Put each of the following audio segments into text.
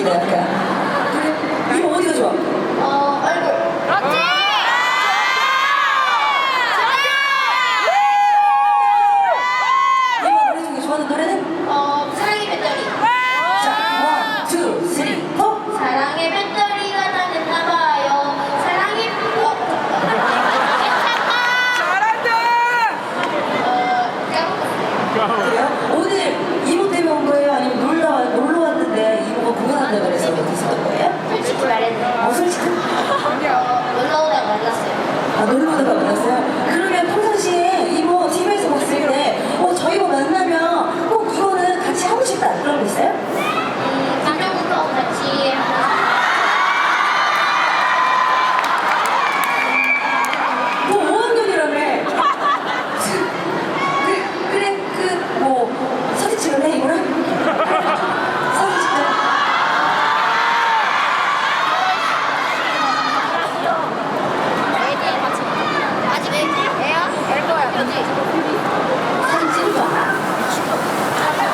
느낌이다, 약간. 그래, 이거 어디가 좋아? 어, 얼굴. 그렇지! 이거 노래 중에 좋아하는 노래는? 어, 사랑의 배터리. 자, 원, 투, 쓰리, 포. 사랑의 배터리가 다 됐나 봐요. 사랑의, 어, 잘한다! 어, 까먹었어요. 그래요? 오늘 이모 때문에 온 거예요? 아니면 놀러, 놀러 왔는데 이모가 공연한다고 그래서 여기 있었던 거예요? 솔직히 말해도 어, 솔직히. 어, 놀러 오다가 만났어요. 아, 놀러 오다가 만났어요? 그러면 평상시에 이모 TV에서 봤을 때, 어, 저희 뭐 만나면 꼭 이거는 같이 하고 싶다. 그런 거 있어요?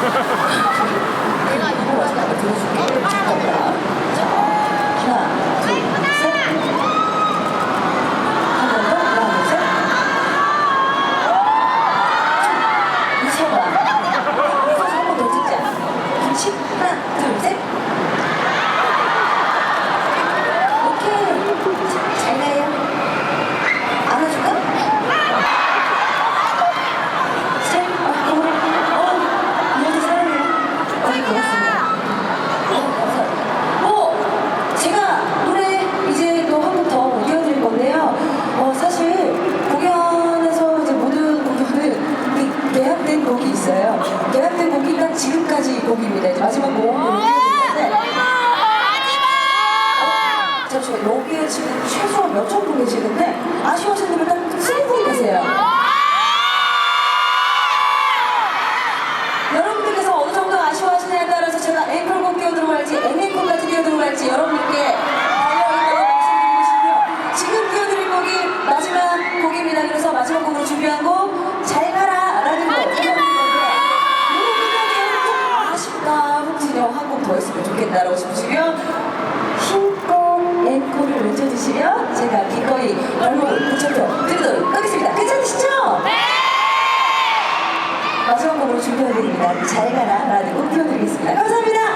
Ha ha ha! 곡입니다. 곡 이어드리는데 어, 잠시만 여기에 지금 최소 몇천 분 계시는데 아쉬워하시는 분은 딱세분 계세요. 여러분들께서 어느 정도 아쉬워하시냐에 따라서 제가 앵콜곡 끼어들고 갈지 좋겠다라고 싶으시면 힘껏 앵콜을 외쳐주시면 제가 기꺼이 발목을 붙여서 드리도록 하겠습니다. 괜찮으시죠? 마지막 곡으로 준비해드립니다. 잘 가라 라는 곡